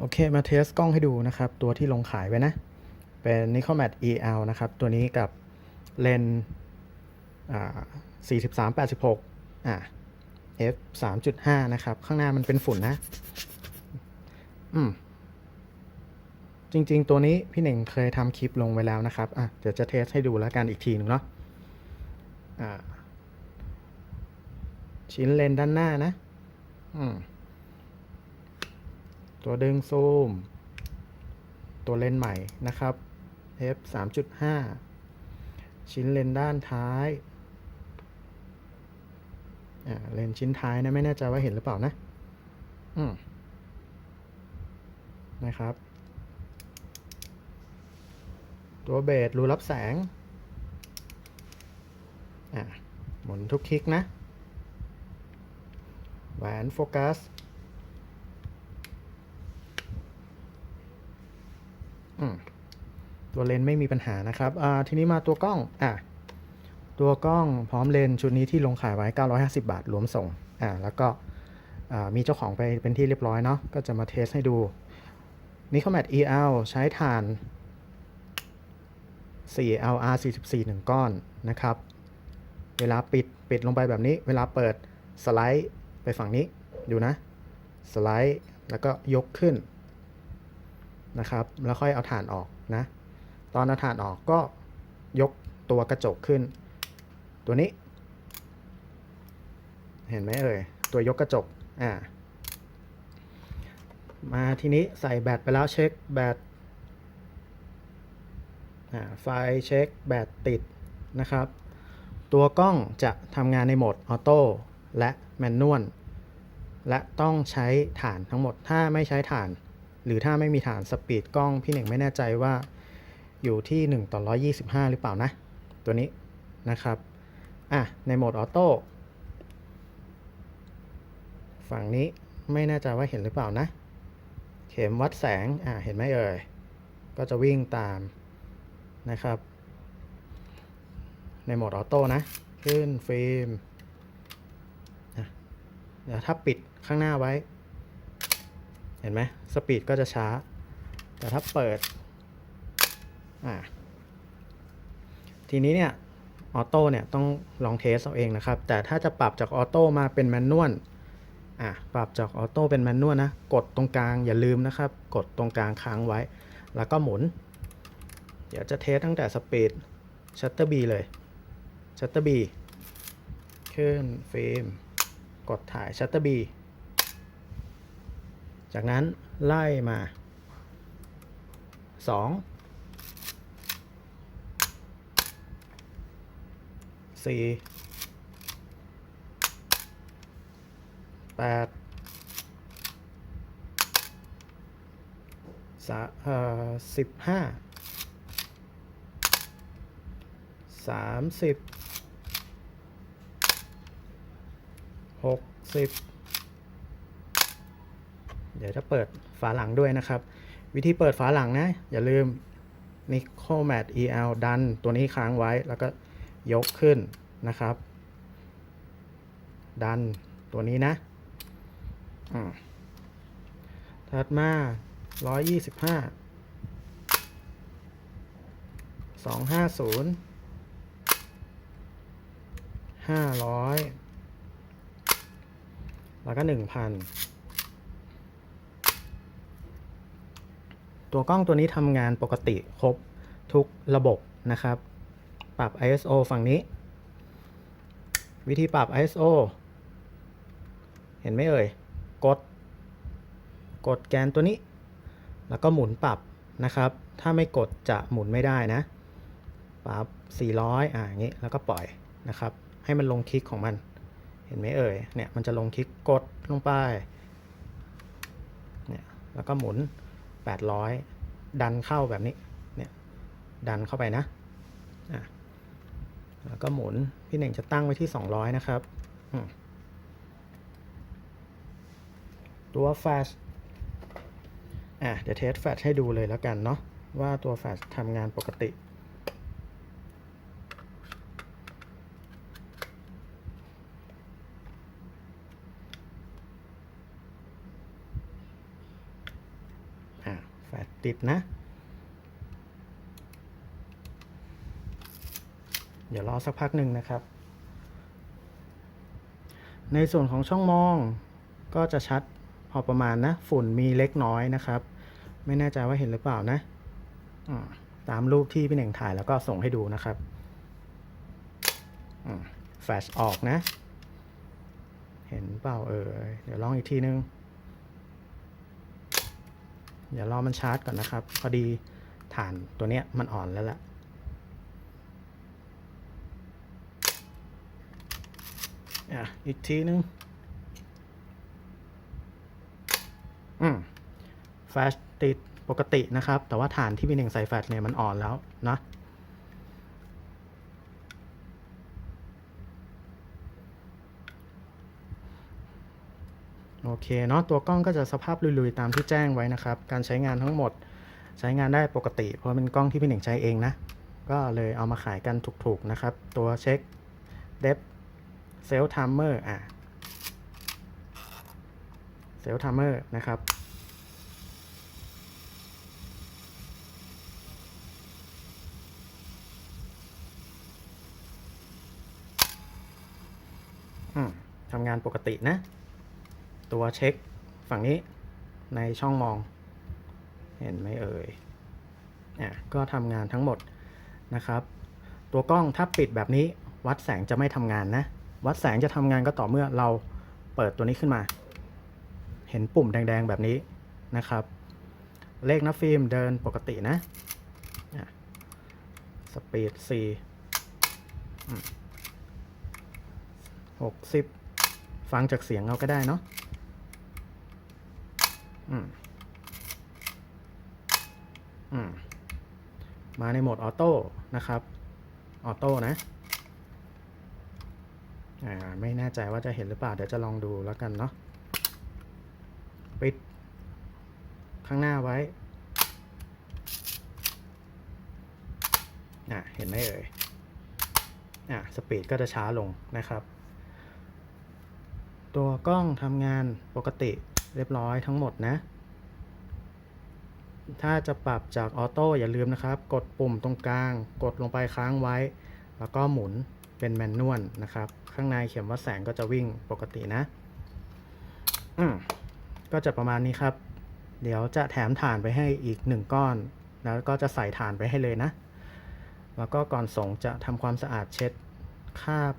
โอเค มาเทสกล้องให้ดูนะครับ ตัวที่ลงขายไว้นะ เป็น Nicomat EL นะครับ ตัวนี้กับเลนส์43 86อ่า f 3.5 นะครับ ข้างหน้ามันเป็นฝุ่นนะ อืม จริง ๆ ตัวนี้พี่เหน่งเคยทำคลิปลงไว้แล้วนะครับ อะ เดี๋ยวจะเทสให้ดูแล้วกันอีกทีหนึ่งเนาะ อ่า ชิ้นเลนส์ด้านหน้านะ อืม ตัวดึงซูม ตัวเลนส์ใหม่นะครับ f 3.5 ชิ้นเลนส์ด้านท้าย เลนส์ชิ้นท้ายนะไม่แน่ใจว่าเห็นหรือเปล่านะนะครับ ตัวเบสรูรับแสงอ่าหมุนทุกคลิกนะ แหวนโฟกัส อืม ตัวเลนส์ไม่มีปัญหานะครับทีนี้มาตัวกล้องอะตัวกล้องพร้อมเลนส์ชุดนี้ที่ลงขายไว้ 950 บาทรวมส่งอ่าแล้วก็มีเจ้าของไปเป็นที่เรียบร้อยเนาะก็จะมาเทสให้ดู Nicomat EL ใช้ถ่าน 4LR 44 1 ก้อนนะครับ เวลาปิดปิดลงไปแบบนี้ เวลาเปิดสไลด์ไปฝั่งนี้ ดูนะ สไลด์แล้วก็ยกขึ้น นะครับ แล้วค่อยเอาถ่านออกนะ ตอนเอาถ่านออกก็ยกตัวกระจกขึ้น ตัวนี้ เห็นไหมเอ่ย ตัวยกกระจก อ่า มาทีนี้ใส่แบตไปแล้วเช็คแบตไฟเช็คแบตติดนะครับ ตัวกล้องจะทำงานในโหมดออโต้และแมนนวลและต้องใช้ฐานทั้งหมดถ้าไม่ใช้ฐาน หรือถ้าไม่มีฐานสปีดกล้องพี่หนึ่งไม่แน่ใจว่าอยู่ที่ 1 ต่อ 125 หรือเปล่านะ ตัวนี้นะครับ อะ ในโหมดออโต้ฝั่งนี้ไม่แน่ใจว่าเห็นหรือเปล่านะ เข็มวัดแสง อะ เห็นไหมเอ่ย ก็จะวิ่งตามนะครับ ในโหมดออโต้นะ ขึ้นฟิล์มอะเดี๋ยวถ้าปิดข้างหน้าไว้ เห็นไหมสปีดก็จะช้า แต่ถ้าเปิดอ่าทีนี้เนี่ยออโต้เนี่ยต้องลองเทสเอาเองนะครับ แต่ถ้าจะปรับจากออโต้มาเป็นแมนนวลอะปรับจากออโต้เป็นแมนนวลนะ กดตรงกลางอย่าลืมนะครับ กดตรงกลางค้างไว้ แล้วก็หมุน เดี๋ยวจะเทสตั้งแต่สปีดชัตเตอร์บีเลยชัตเตอร์บีขึ้นฟิล์มกดถ่ายชัตเตอร์บี จากนั้นไล่มา 2 4 8สาเอ่อสิบห้าสามสิบหกสิบ เดี๋ยวจะเปิดฝาหลังด้วยนะครับ วิธีเปิดฝาหลังนะ อย่าลืม Nicomat EL ดันตัวนี้ค้างไว้แล้วก็ยกขึ้นนะครับ ดันตัวนี้นะอ่าถัดมา 125 250 500 แล้วก็ 1,000 ตัวกล้องตัวนี้ทำงานปกติครบทุกระบบนะครับ ปรับ ISO ฝั่งนี้ วิธีปรับ ISO เห็นไหมเอ่ย กด กดแกนตัวนี้ แล้วก็หมุนปรับนะครับ ถ้าไม่กดจะหมุนไม่ได้นะ ปรับ 400 อ่าอย่างนี้ แล้วก็ปล่อยนะครับ ให้มันลงคลิกของมัน เห็นไหมเอ่ย เนี่ย มันจะลงคลิกกดลงไป เนี่ย แล้วก็หมุน 800 ดันเข้าแบบนี้ เนี่ย ดันเข้าไปนะอะแล้วก็หมุน พี่เน่งจะตั้งไว้ที่ 200 นะครับ ตัวแฟลชอะ เดี๋ยวเทสแฟลชให้ดูเลยแล้วกันเนาะ ว่าตัวแฟลชทำงานปกติ แฟลช ติดนะ เดี๋ยวรอสักพักหนึ่งนะครับ ในส่วนของช่องมองก็จะชัดพอประมาณนะ ฝุ่นมีเล็กน้อยนะครับ ไม่แน่ใจว่าเห็นหรือเปล่านะตามรูปที่พี่เน่งถ่ายแล้วก็ส่งให้ดูนะครับแฟลชออกนะ เห็นเปล่าเออเดี๋ยวลองอีกทีนึง เดี๋ยวรอมันชาร์จก่อนนะครับ พอดีฐานตัวเนี้ยมันอ่อนแล้วล่ะอะอีกทีนึง อืมแฟลชติดปกตินะครับ แต่ว่าฐานที่พี่หนึ่งใส่แฟลชเนี่ยมันอ่อนแล้วนะ โอเคเนาะตัวกล้องก็จะสภาพลุยๆตามที่แจ้งไว้นะครับ การใช้งานทั้งหมดใช้งานได้ปกติ เพราะเป็นกล้องที่พี่หนึ่งใช้เองนะ ก็เลยเอามาขายกันถูกๆนะครับ ตัวเช็คเดฟเซลท i มเมอร์อะเซลท i มเมอร์นะครับอืมทำงานปกตินะ ตัวเช็คฝั่งนี้ในช่องมอง เห็นไหมเอ่ยอะก็ทำงานทั้งหมดนะครับ ตัวกล้องถ้าปิดแบบนี้วัดแสงจะไม่ทำงานนะ วัดแสงจะทำงานก็ต่อเมื่อเราเปิดตัวนี้ขึ้นมา เห็นปุ่มแดงๆแบบนี้นะครับ เลขน้าฟิล์มเดินปกตินะอะสปีด4หกสิบฟังจากเสียงเราก็ได้เนาะ อืมอืมมาในโหมดออโต้นะครับ ออโต้นะอ่าไม่แน่ใจว่าจะเห็นหรือเปล่า เดี๋ยวจะลองดูแล้วกันเนาะ ปิด ข้างหน้าไว้อะเห็นไหมเอ่ยอะสปีดก็จะช้าลงนะครับ ตัวกล้องทำงานปกติ เรียบร้อยทั้งหมดนะ ถ้าจะปรับจากออโต้อย่าลืมนะครับ กดปุ่มตรงกลาง กดลงไปค้างไว้ แล้วก็หมุนเป็นแมนนวลนะครับ ข้างในเขียนว่าแสงก็จะวิ่งปกตินะก็จะประมาณนี้ครับ เดี๋ยวจะแถมฐานไปให้อีกหนึ่งก้อน แล้วก็จะใส่ฐานไปให้เลยนะ แล้วก็ก่อนส่งจะทำความสะอาดเช็ดคราบ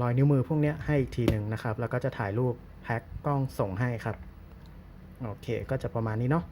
รอยนิ้วมือพวกนี้ให้อีกทีหนึ่งนะครับ แล้วก็จะถ่ายรูปแพ็คกล้องส่งให้ครับ โอเคก็จะประมาณนี้เนาะ